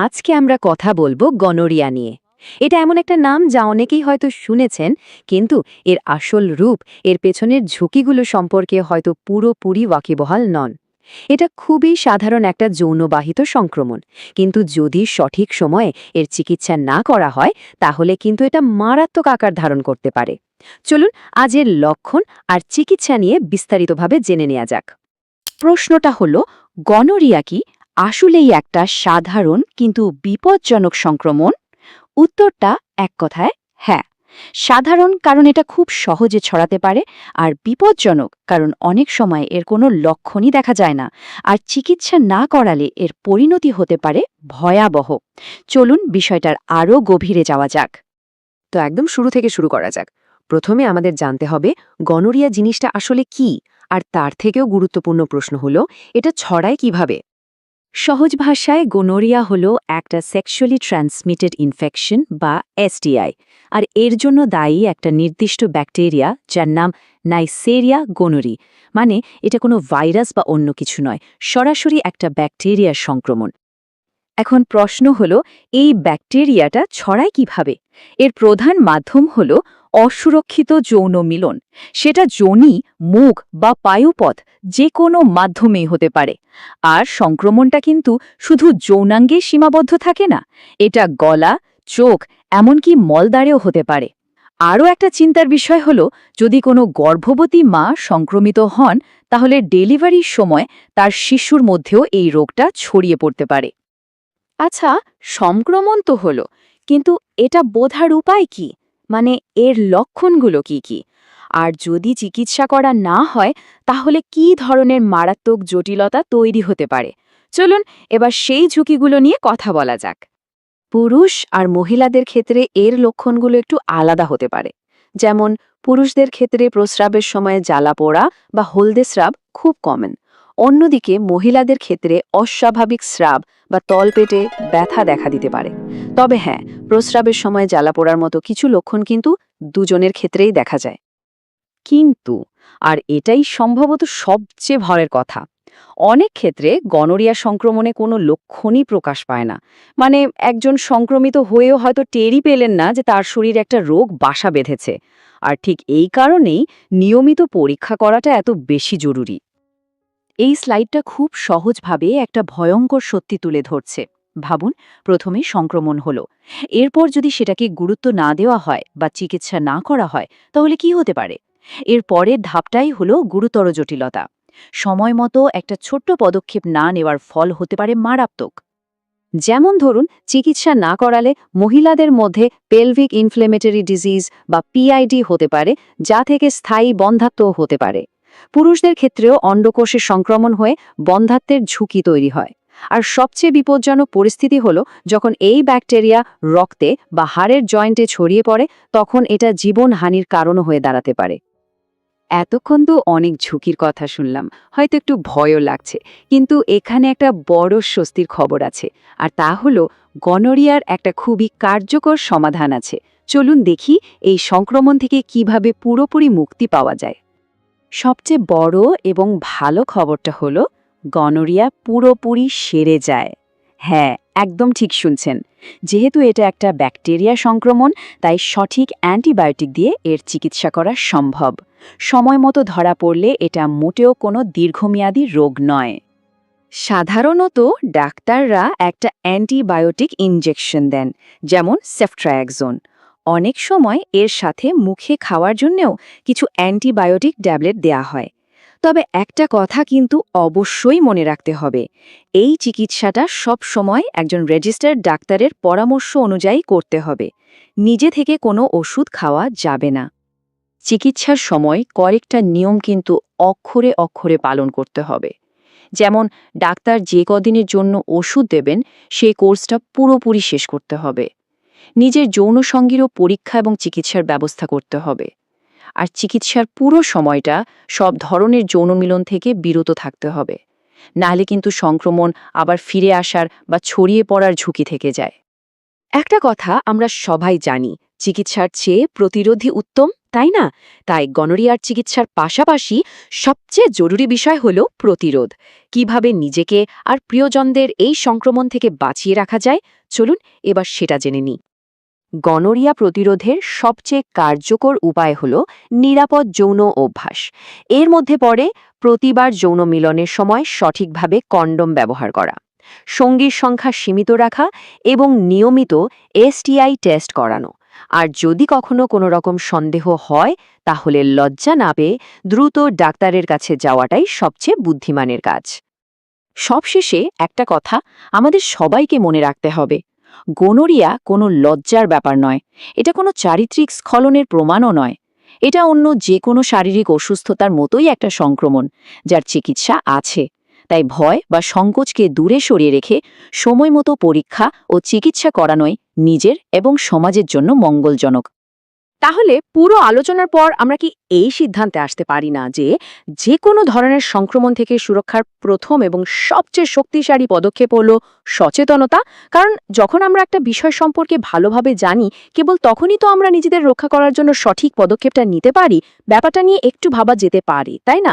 আজকে আমরা কথা বলব গনোরিয়া নিয়ে। এটা এমন একটা নাম যা অনেকেই হয়তো শুনেছেন, কিন্তু এর আসল রূপ, এর পেছনের ঝুঁকিগুলো সম্পর্কে হয়তো পুরোপুরি ওয়াকিবহাল নন। এটা খুবই সাধারণ একটা যৌনবাহিত সংক্রমণ, কিন্তু যদি সঠিক সময়ে এর চিকিৎসা না করা হয়, তাহলে কিন্তু এটা মারাত্মক আকার ধারণ করতে পারে। চলুন, আজ এর লক্ষণ আর চিকিৎসা নিয়ে বিস্তারিতভাবে জেনে নেওয়া যাক। প্রশ্নটা হলো, গনোরিয়া কি আসলেই একটা সাধারণ কিন্তু বিপজ্জনক সংক্রমণ? উত্তরটা এক কথায় হ্যাঁ। সাধারণ কারণ এটা খুব সহজে ছড়াতে পারে আর বিপজ্জনক কারণ অনেক সময় এর কোনো লক্ষণই দেখা যায় না। আর চিকিৎসা না করালে এর পরিণতি হতে পারে ভয়াবহ। চলুন বিষয়টার আরও গভীরে যাওয়া যাক। তো একদম শুরু থেকে শুরু করা যাক। প্রথমে আমাদের জানতে হবে, গনোরিয়া জিনিসটা আসলে কি? আর তার থেকেও গুরুত্বপূর্ণ প্রশ্ন হলো, এটা ছড়ায় কীভাবে? সহজ ভাষায় গোনোরিয়া হল একটা সেক্সুয়ালি ট্রান্সমিটেড ইনফেকশন বা এসটিআই আর এর জন্য দায়ী একটা নির্দিষ্ট ব্যাকটেরিয়া যার নাম নাইসেরিয়া গোনোরি মানে এটা কোনো ভাইরাস বা অন্য কিছু নয়, সরাসরি একটা ব্যাকটেরিয়ার সংক্রমণ। এখন প্রশ্ন হল, এই ব্যাকটেরিয়াটা ছড়ায় কীভাবে? এর প্রধান মাধ্যম হল অসুরক্ষিত যৌন মিলন। সেটা যোনি মুখ বা পায়ুপথ যে কোনো মাধ্যমেই হতে পারে। আর সংক্রমণটা কিন্তু শুধু যৌনাঙ্গে সীমাবদ্ধ থাকে না, এটা গলা, চোখ, এমনকি মলদ্বারেও হতে পারে। আরও একটা চিন্তার বিষয় হল, যদি কোনো গর্ভবতী মা সংক্রমিত হন, তাহলে ডেলিভারির সময় তার শিশুর মধ্যেও এই রোগটা ছড়িয়ে পড়তে পারে। আচ্ছা সংক্রমণ তো হলো, কিন্তু এটা বোধার উপায় কি? মানে এর লক্ষণগুলো কি কি? আর যদি চিকিৎসা করা না হয়, তাহলে কি ধরনের মারাত্মক জটিলতা তৈরি হতে পারে? চলুন এবার সেই ঝুঁকিগুলো নিয়ে কথা বলা যাক। পুরুষ আর মহিলাদের ক্ষেত্রে এর লক্ষণগুলো একটু আলাদা হতে পারে। যেমন, পুরুষদের ক্ষেত্রে প্রস্রাবের সময় জ্বালা পোড়া বা হলদে স্রাব খুব কমন অন্যদিকে মহিলাদের ক্ষেত্রে অস্বাভাবিক স্রাব বা তলপেটে ব্যথা দেখা দিতে পারে। তবে হ্যাঁ প্রস্রাবের সময় জ্বালা পোড়ার মতো কিছু লক্ষণ কিন্তু দুজনের ক্ষেত্রেই দেখা যায়। কিন্তু, আর এটাই সম্ভবত সবচেয়ে ভয়ের কথা, অনেক ক্ষেত্রে গনোরিয়া সংক্রমণে কোনো লক্ষণই প্রকাশ পায় না। মানে একজন সংক্রমিত হয়েও হয়তো টেরই পেলেন না যে তার শরীরে একটা রোগ বাসা বেঁধেছে। আর ঠিক এই কারণেই নিয়মিত পরীক্ষা করাটা এত বেশি জরুরি। এই স্লাইডটা খুব সহজভাবে একটা ভয়ঙ্কর সত্যি তুলে ধরছে। ভাবুন, প্রথমে সংক্রমণ হলো। এরপর যদি সেটাকে গুরুত্ব না দেওয়া হয় বা চিকিৎসা না করা হয়, তাহলে কি হতে পারে? এর পরের ধাপটাই হলো গুরুতর জটিলতা। সময় মতো একটা ছোট্ট পদক্ষেপ না নেওয়ার ফল হতে পারে মারাত্মক। যেমন ধরুন, চিকিৎসা না করালে মহিলাদের মধ্যে পেলভিক ইনফ্লেমেটরি ডিজিজ বা পিআইডি হতে পারে, যা থেকে স্থায়ী বন্ধাত্ম হতে পারে। পুরুষদের ক্ষেত্রেও অন্ডকোষে সংক্রমণ হয়ে বন্ধাত্বের ঝুঁকি তৈরি হয়। আর সবচেয়ে বিপজ্জনক পরিস্থিতি হল যখন এই ব্যাকটেরিয়া রক্তে বা হাড়ের জয়েন্টে ছড়িয়ে পড়ে, তখন এটা জীবনহানির কারণও হয়ে দাঁড়াতে পারে। এতক্ষণ তো অনেক ঝুঁকির কথা শুনলাম। হয়তো একটু ভয়ও লাগছে, কিন্তু এখানে একটা বড় স্বস্তির খবর আছে। আর তা হলো গনোরিয়ার একটা খুবই কার্যকর সমাধান আছে। চলুন দেখি এই সংক্রমণ থেকে কীভাবে পুরোপুরি মুক্তি পাওয়া যায়। সবচেয়ে বড় এবং ভালো খবরটা হলো, গনোরিয়া পুরোপুরি সেরে যায়। হ্যাঁ একদম ঠিক শুনছেন। যেহেতু এটা একটা ব্যাকটেরিয়া সংক্রমণ, তাই সঠিক অ্যান্টিবায়োটিক দিয়ে এর চিকিৎসা করা সম্ভব। সময় মতো ধরা পড়লে এটা মোটেও কোনো দীর্ঘমেয়াদী রোগ নয়। সাধারণত ডাক্তাররা একটা অ্যান্টিবায়োটিক ইনজেকশন দেন, যেমন সেফট্রায়াক্সোন। অনেক সময় এর সাথে মুখে খাওয়ার জন্যেও কিছু অ্যান্টিবায়োটিক ট্যাবলেট দেয়া হয়। তবে একটা কথা কিন্তু অবশ্যই মনে রাখতে হবে, এই চিকিৎসাটা সব সময় একজন রেজিস্টার্ড ডাক্তারের পরামর্শ অনুযায়ী করতে হবে, নিজে থেকে কোনো ওষুধ খাওয়া যাবে না। চিকিৎসার সময় কয়েকটা নিয়ম কিন্তু অক্ষরে অক্ষরে পালন করতে হবে, যেমন ডাক্তার যে কদিনের জন্য ওষুধ দেবেন, সেই কোর্সটা পুরোপুরি শেষ করতে হবে। নিজের যৌন সঙ্গীরও পরীক্ষা এবং চিকিৎসার ব্যবস্থা করতে হবে। আর চিকিৎসার পুরো সময়টা সব ধরনের যৌন মিলন থেকে বিরত থাকতে হবে। নাহলে কিন্তু সংক্রমণ আবার ফিরে আসার বা ছড়িয়ে পড়ার ঝুঁকি থেকে যায়। একটা কথা আমরা সবাই জানি, চিকিৎসার চেয়ে প্রতিরোধী উত্তম, তাই না? তাই গনোরিয়ার চিকিৎসার পাশাপাশি সবচেয়ে জরুরি বিষয় হল প্রতিরোধ। কীভাবে নিজেকে আর প্রিয়জনদের এই সংক্রমণ থেকে বাঁচিয়ে রাখা যায়? চলুন এবার সেটা জেনে নিই। গনোরিয়া প্রতিরোধের সবচেয়ে কার্যকর উপায় হল নিরাপদ যৌন অভ্যাস। এর মধ্যে পড়ে প্রতিবার যৌন মিলনের সময় সঠিকভাবে কন্ডম ব্যবহার করা, সঙ্গীর সংখ্যা সীমিত রাখা এবং নিয়মিত এসটিআই টেস্ট করানো। আর যদি কখনো কোনো রকম সন্দেহ হয়, তাহলে লজ্জা না পেয়ে দ্রুত ডাক্তারের কাছে যাওয়াটাই সবচেয়ে বুদ্ধিমানের কাজ। সবশেষে একটা কথা আমাদের সবাইকে মনে রাখতে হবে। গোনোরিয়া কোনো লজ্জার ব্যাপার নয়। এটা কোনো চারিত্রিক স্খলনের প্রমাণও নয়। এটা অন্য যে কোনো শারীরিক অসুস্থতার মতোই একটা সংক্রমণ, যার চিকিৎসা আছে। তাই ভয় বা সংকোচকে দূরে সরিয়ে রেখে সময় মতো পরীক্ষা ও চিকিৎসা করানোই নিজের এবং সমাজের জন্য মঙ্গলজনক। তাহলে পুরো আলোচনার পর আমরা কি এই সিদ্ধান্তে আসতে পারি না যে যে কোনো ধরনের সংক্রমণ থেকে সুরক্ষার প্রথম এবং সবচেয়ে শক্তিশালী পদক্ষেপ হল সচেতনতা? কারণ যখন আমরা একটা বিষয় সম্পর্কে ভালোভাবে জানি, কেবল তখনই তো আমরা নিজেদের রক্ষা করার জন্য সঠিক পদক্ষেপটা নিতে পারি। ব্যাপারটা নিয়ে একটু ভাবা যেতে পারি, তাই না?